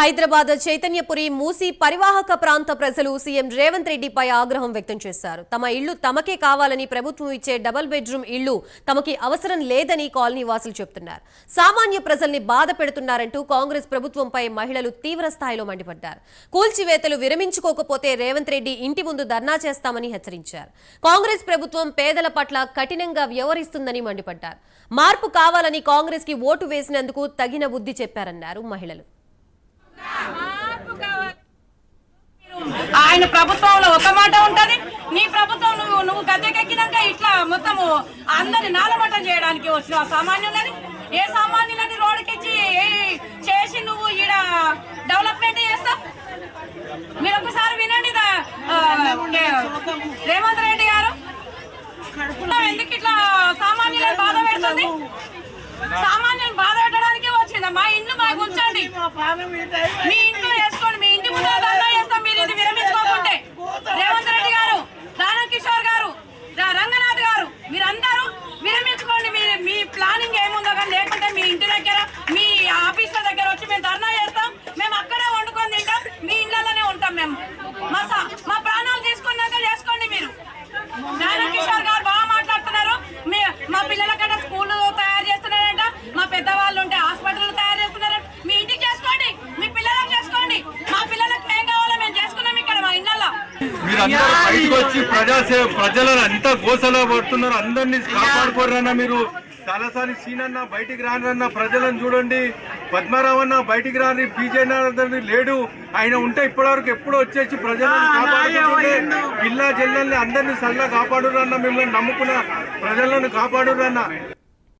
హైదరాబాద్ చైతన్యపురి మూసి పరివాహక ప్రాంత ప్రజలు సీఎం రేవంత్ రెడ్డిపై ఆగ్రహం వ్యక్తం చేశారు. తమ ఇళ్ళు తమకే కావాలని ప్రభుత్వం ఇచ్చే డబుల్ బెడ్రూమ్ ఇళ్ళు తమకి అవసరం లేదని కాలనీ వాసులు చెబుతున్నారు. సామాన్య ప్రజల్ని బాధ పెడుతున్నారంటూ కాంగ్రెస్ ప్రభుత్వంపై మహిళలు తీవ్ర స్థాయిలో మండిపడ్డారు. కూల్చివేతలు విరమించుకోకపోతే రేవంత్ రెడ్డి ఇంటి ముందు ధర్నా చేస్తామని హెచ్చరించారు. కాంగ్రెస్ ప్రభుత్వం పేదల పట్ల కఠినంగా వ్యవహరిస్తుందని మండిపడ్డారు. మార్పు కావాలని కాంగ్రెస్కి ఓటు వేసినందుకు తగిన బుద్ధి చెప్పారన్నారు మహిళలు. ఆయన ప్రభుత్వంలో ఒక మాట ఉంటది. నీ ప్రభుత్వం నువ్వు నువ్వు గద్దెకెక్కినాక ఇట్లా మొత్తము అందరి నాలమటం చేయడానికి వచ్చిన సామాన్యులని. ఏ సామాన్యులని రోడ్డుకిచ్చి ఏ- చేసి నువ్వు ఈడ డెవలప్మెంట్ చేస్తావు? మీరు ఒకసారి వినండి రేవంత్ రెడ్డి గారు. ఎందుకు ఇట్లా సామాన్యులను బాధ పెడుతుంది? సామాన్యులను బాధ పెట్టడానికి వచ్చిందా? మా ఇంట్లో మాకు ఉంచండి. మీ ఇంట్లో వేసుకోండి మీ ఇంటి ముందు ధర్నా చేస్తాం మీరు ఇది విరమించుకోకుంటే రేవంత్ రెడ్డి గారు దానం కిషోర్ గారు రా- రంగనాథ్ గారు మీరందరూ విరమించుకోండి. మీ మీ ప్లానింగ్ ఏముందో కానీ లేకుంటే మీ ఇంటి దగ్గర మీరందరూ బయటకు వచ్చి ప్రజాసేవ ప్రజలను అంత గోసలో పడుతున్నారు అందరినీ కాపాడుకోరన్న మీరు. తలసాని సీనన్న బయటికి రానన్న ప్రజలను చూడండి. పద్మారావన్న బయటికి రాని బీజేపీ లేడు. ఆయన ఉంటే ఇప్పటివరకు ఎప్పుడు వచ్చేసి ప్రజలను కాపాడుకుంటుండే పిల్ల జల్లల్ని అందరినీ సల్లా కాపాడురన్న మిమ్మల్ని నమ్ముకున్న ప్రజలను కాపాడురన్న